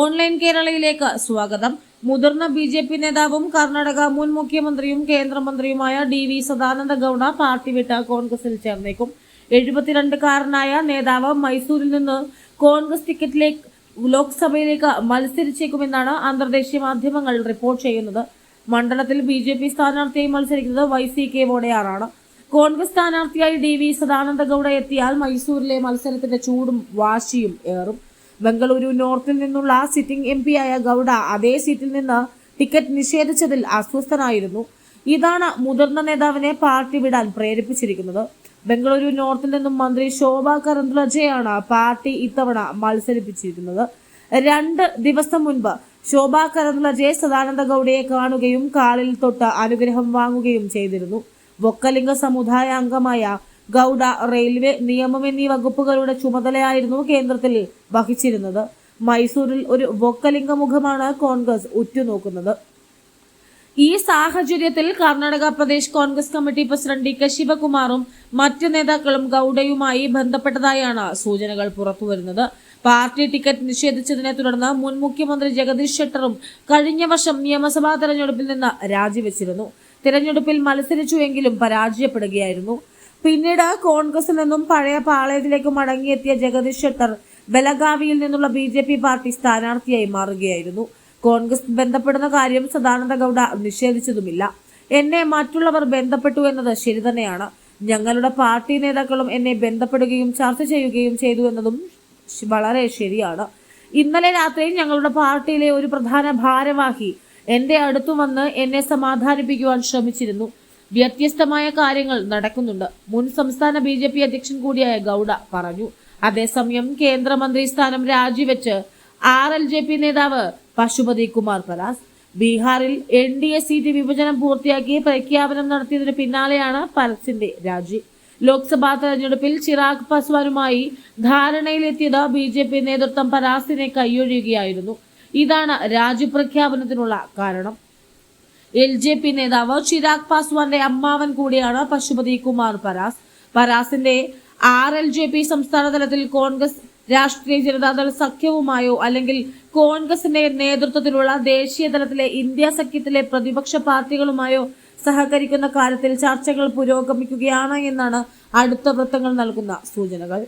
Online കേരളയിലേക്ക് സ്വാഗതം. മുതിർന്ന B J P നേതാവും കർണാടക മുൻ മുഖ്യമന്ത്രിയും കേന്ദ്രമന്ത്രിയുമായ D V Sadananda Gowda party വിട്ട് കോൺഗ്രസിൽ ചേർന്നേക്കും. എഴുപത്തിരണ്ടുകാരനായ നേതാവ് മൈസൂരിൽ നിന്ന് കോൺഗ്രസ് ടിക്കറ്റിലേക്ക് ലോക്സഭയിലേക്ക് മത്സരിച്ചേക്കുമെന്നാണ് അന്തർദേശീയ മാധ്യമങ്ങൾ റിപ്പോർട്ട് ചെയ്യുന്നത്. മണ്ഡലത്തിൽ ബി ജെ പി സ്ഥാനാർത്ഥിയായി മത്സരിക്കുന്നത് വൈ സി കെ വോഡയാറാണ് കോൺഗ്രസ് സ്ഥാനാർത്ഥിയായി ഡി വി സദാനന്ദ ഗൌഡ എത്തിയാൽ മൈസൂരിലെ മത്സരത്തിന്റെ ചൂടും വാശിയും ഏറും. ബംഗളൂരു നോർത്തിൽ നിന്നുള്ള സിറ്റിംഗ് എം പിയായ ഗൌഡ അതേ സീറ്റിൽ നിന്ന് ടിക്കറ്റ് നിഷേധിച്ചതിൽ അസ്വസ്ഥനായിരുന്നു. ഇതാണ് മുതിർന്ന നേതാവിനെ പാർട്ടി വിടാൻ പ്രേരിപ്പിച്ചിരിക്കുന്നത്. ബംഗളൂരു നോർത്തിൽ നിന്നും മന്ത്രി ശോഭ കരന്തുലജയാണ് പാർട്ടി ഇത്തവണ മത്സരിപ്പിച്ചിരിക്കുന്നത്. രണ്ട് ദിവസം മുൻപ് ശോഭ കരന്തുലജയെ സദാനന്ദ ഗൌഡയെ കാണുകയും കാലിൽ തൊട്ട് അനുഗ്രഹം വാങ്ങുകയും ചെയ്തിരുന്നു. വൊക്കലിംഗ സമുദായ അംഗമായ ഗൌഡ റെയിൽവേ നിയമം എന്നീ വകുപ്പുകളുടെ ചുമതലയായിരുന്നു കേന്ദ്രത്തിൽ വഹിച്ചിരുന്നത്. മൈസൂരിൽ ഒരു വൊക്കലിംഗ മുഖമാണ് കോൺഗ്രസ് ഉറ്റുനോക്കുന്നത്. ഈ സാഹചര്യത്തിൽ Karnataka Pradesh Congress committee president D K ശിവകുമാറും മറ്റ് നേതാക്കളും ഗൌഡയുമായി ബന്ധപ്പെട്ടതായാണ് സൂചനകൾ പുറത്തുവരുന്നത്. പാർട്ടി ടിക്കറ്റ് നിഷേധിച്ചതിനെ തുടർന്ന് മുൻ മുഖ്യമന്ത്രി ജഗദീഷ് ഷെട്ടറും കഴിഞ്ഞ വർഷം നിയമസഭാ തെരഞ്ഞെടുപ്പിൽ നിന്ന് രാജിവെച്ചിരുന്നു. തിരഞ്ഞെടുപ്പിൽ മത്സരിച്ചുവെങ്കിലും പരാജയപ്പെടുകയായിരുന്നു. പിന്നീട് കോൺഗ്രസിൽ നിന്നും പഴയ പാളയത്തിലേക്ക് മടങ്ങിയെത്തിയ ജഗദീഷ് ഷെട്ടർ ബലഗാവിയിൽ നിന്നുള്ള ബി ജെ പി പാർട്ടി സ്ഥാനാർത്ഥിയായി മാറുകയായിരുന്നു. കോൺഗ്രസ് ബന്ധപ്പെടുന്ന കാര്യം സദാനന്ദ ഗൗഡ നിഷേധിച്ചതുമില്ല. എന്നെ മറ്റുള്ളവർ ബന്ധപ്പെട്ടു എന്നത് ശരി തന്നെയാണ്. ഞങ്ങളുടെ പാർട്ടി നേതാക്കളും എന്നെ ബന്ധപ്പെടുകയും ചർച്ച ചെയ്യുകയും ചെയ്തു എന്നതും വളരെ ശരിയാണ്. ഇന്നലെ രാത്രി ഞങ്ങളുടെ പാർട്ടിയിലെ ഒരു പ്രധാന ഭാരവാഹി എന്റെ അടുത്തു വന്ന് എന്നെ സമാധാനിപ്പിക്കുവാൻ ശ്രമിച്ചിരുന്നു. വ്യത്യസ്തമായ കാര്യങ്ങൾ നടക്കുന്നുണ്ട്. മുൻ സംസ്ഥാന ബി ജെ പി അധ്യക്ഷൻ കൂടിയായ ഗൌഡ പറഞ്ഞു. അതേസമയം കേന്ദ്രമന്ത്രി സ്ഥാനം രാജിവെച്ച് ആർ എൽ ജെ പി നേതാവ് പശുപതി കുമാർ പലാസ് ബീഹാറിൽ എൻ ഡി എ സീറ്റ് വിഭജനം പൂർത്തിയാക്കി പ്രഖ്യാപനം നടത്തിയതിന് പിന്നാലെയാണ് പരസിന്റെ രാജി. ലോക്സഭാ തെരഞ്ഞെടുപ്പിൽ ചിറാഗ് പസ്വാനുമായി ധാരണയിലെത്തിയത് ബി ജെ പി നേതൃത്വം പരാസിനെ കൈയൊഴിയുകയായിരുന്നു. ഇതാണ് രാജ്യപ്രഖ്യാപനത്തിനുള്ള കാരണം. എൽ ജെ പി നേതാവ് ചിരാഗ് പാസ്വാന്റെ അമ്മാവൻ കൂടിയാണ് പശുപതി കുമാർ പരാസ്. പരാസിന്റെ ആർ എൽ ജെ പി സംസ്ഥാന തലത്തിൽ കോൺഗ്രസ് രാഷ്ട്രീയ ജനതാദൾ സഖ്യവുമായോ അല്ലെങ്കിൽ കോൺഗ്രസിന്റെ നേതൃത്വത്തിലുള്ള ദേശീയ തലത്തിലെ ഇന്ത്യ സഖ്യത്തിലെ പ്രതിപക്ഷ പാർട്ടികളുമായോ സഹകരിക്കുന്ന കാര്യത്തിൽ ചർച്ചകൾ പുരോഗമിക്കുകയാണ് എന്നാണ് അടുത്ത വൃത്തങ്ങൾ നൽകുന്ന സൂചനകൾ.